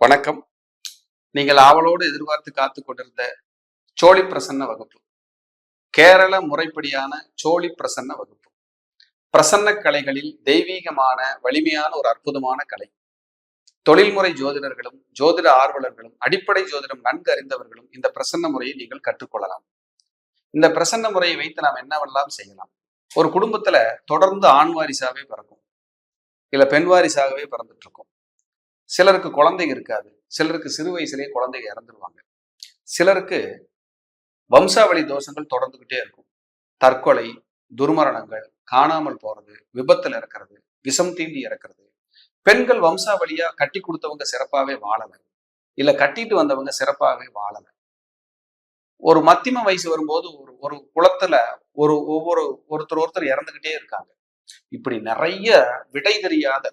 வணக்கம். நீங்கள் ஆவலோடு எதிர்பார்த்து காத்து கொண்டிருந்த சோழி பிரசன்ன வகுப்பு. கேரள முறைப்படியான சோழி பிரசன்ன வகுப்பு. பிரசன்ன கலைகளில் தெய்வீகமான வலிமையான ஒரு அற்புதமான கலை. தொழில்முறை ஜோதிடர்களும் ஜோதிட ஆர்வலர்களும் அடிப்படை ஜோதிடம் நன்கு அறிந்தவர்களும் இந்த பிரசன்ன முறையை நீங்கள் கற்றுக்கொள்ளலாம். இந்த பிரசன்ன முறையை வைத்து நாம் என்னவெல்லாம் செய்யலாம்? ஒரு குடும்பத்துல தொடர்ந்து ஆண் வாரிசாவே பிறக்கும். இல்ல பெண் வாரிசாகவே பிறந்துட்டு இருக்கும். சிலருக்கு குழந்தைங்க இருக்காது. சிலருக்கு சிறு வயசுலேயே குழந்தைங்க இறந்துருவாங்க. சிலருக்கு வம்சாவளி தோஷங்கள் தொடர்ந்துகிட்டே இருக்கும். தற்கொலை துர்மரணங்கள் காணாமல் போறது விபத்துல இறக்கிறது விஷம் தீண்டி இறக்கிறது. பெண்கள் வம்சாவளியா கட்டி கொடுத்தவங்க சிறப்பாவே வாழலை. இல்ல கட்டிட்டு வந்தவங்க சிறப்பாகவே வாழலை. ஒரு மத்தியம வயசு வரும்போது ஒரு ஒரு குளத்துல ஒரு ஒவ்வொரு ஒருத்தர் ஒருத்தர் இறந்துகிட்டே இருக்காங்க. இப்படி நிறைய விடை தெரியாத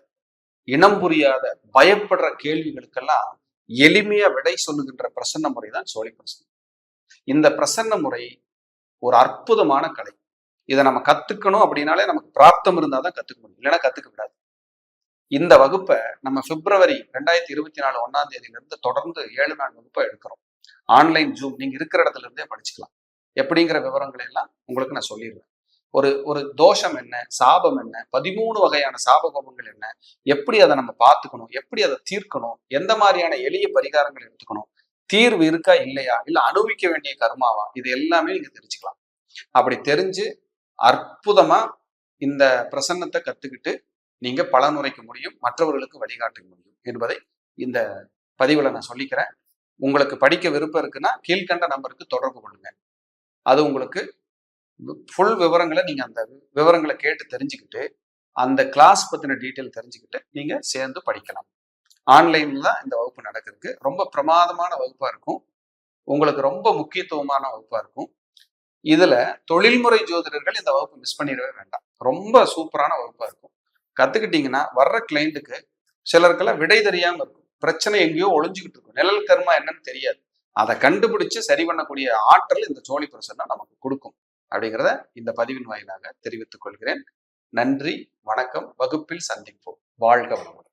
இனம் புரியாத பயப்படுற கேள்விகளுக்கெல்லாம் எளிமையா விடை சொல்லுகின்ற பிரசன்ன முறை தான் சோழி பிரசன்னம். இந்த பிரசன்ன முறை ஒரு அற்புதமான கலை. இதை நம்ம கத்துக்கணும் அப்படின்னாலே நமக்கு பிராப்தம் இருந்தால் தான் கத்துக்க முடியும். இல்லைன்னா கத்துக்க விடாது. இந்த வகுப்பை நம்ம பிப்ரவரி ரெண்டாயிரத்தி இருபத்தி நாலு ஒன்னாம் தேதியிலிருந்து தொடர்ந்து ஏழு நாள் வகுப்பை எடுக்கிறோம். ஆன்லைன் ஜூம் நீங்க இருக்கிற இடத்துல இருந்தே படிச்சுக்கலாம். எப்படிங்கிற விவரங்களை எல்லாம் உங்களுக்கு நான் சொல்லிடுவேன் ஒரு ஒரு தோஷம் என்ன சாபம் என்ன பதிமூணு வகையான சாபகோபங்கள் என்ன எப்படி அதை நம்ம பார்த்துக்கணும் எப்படி அதை தீர்க்கணும் எந்த மாதிரியான எளிய பரிகாரங்கள் எடுத்துக்கணும் தீர்வு இருக்கா இல்லையா இல்ல அனுபவிக்க வேண்டிய கர்மாவா இது எல்லாமே நீங்க தெரிஞ்சுக்கலாம். அப்படி தெரிஞ்சு அற்புதமா இந்த பிரசன்னத்தை கத்துக்கிட்டு நீங்க பலனுரைக்க முடியும் மற்றவர்களுக்கு வழிகாட்ட முடியும் என்பதை இந்த பதிவுல நான் சொல்லிக்கிறேன். உங்களுக்கு படிக்க விருப்பம் இருக்குன்னா கீழ்கண்ட நம்பருக்கு தொடர்பு கொள்ளுங்க. அது உங்களுக்கு ஃபுல் விவரங்களை நீங்கள் அந்த விவரங்களை கேட்டு தெரிஞ்சுக்கிட்டு அந்த கிளாஸ் பற்றின டீட்டெயில் தெரிஞ்சுக்கிட்டு நீங்கள் சேர்ந்து படிக்கலாம். ஆன்லைனில் தான் இந்த வகுப்பு நடக்கிறதுக்கு ரொம்ப பிரமாதமான வகுப்பாக இருக்கும். உங்களுக்கு ரொம்ப முக்கியத்துவமான வகுப்பாக இருக்கும். இதில் தொழில்முறை ஜோதிடர்கள் இந்த வகுப்பு மிஸ் பண்ணிடவே வேண்டாம். ரொம்ப சூப்பரான வகுப்பாக இருக்கும். கற்றுக்கிட்டிங்கன்னா வர்ற கிளைண்ட்டுக்கு சிலருக்கெல்லாம் விடை தெரியாமல் இருக்கும். பிரச்சனை எங்கேயோ ஒளிஞ்சுக்கிட்டு இருக்கும். நிழல் கர்மா என்னன்னு தெரியாது. அதை கண்டுபிடிச்சு சரி பண்ணக்கூடிய ஆற்றல் இந்த சோழி பிரசன்னா நமக்கு கொடுக்கும். அப்படிங்கிறத இந்த பதிவின் வாயிலாக தெரிவித்துக் கொள்கிறேன். நன்றி வணக்கம் வகுப்பில் சந்திப்போம். வாழ்க வளமுடன்.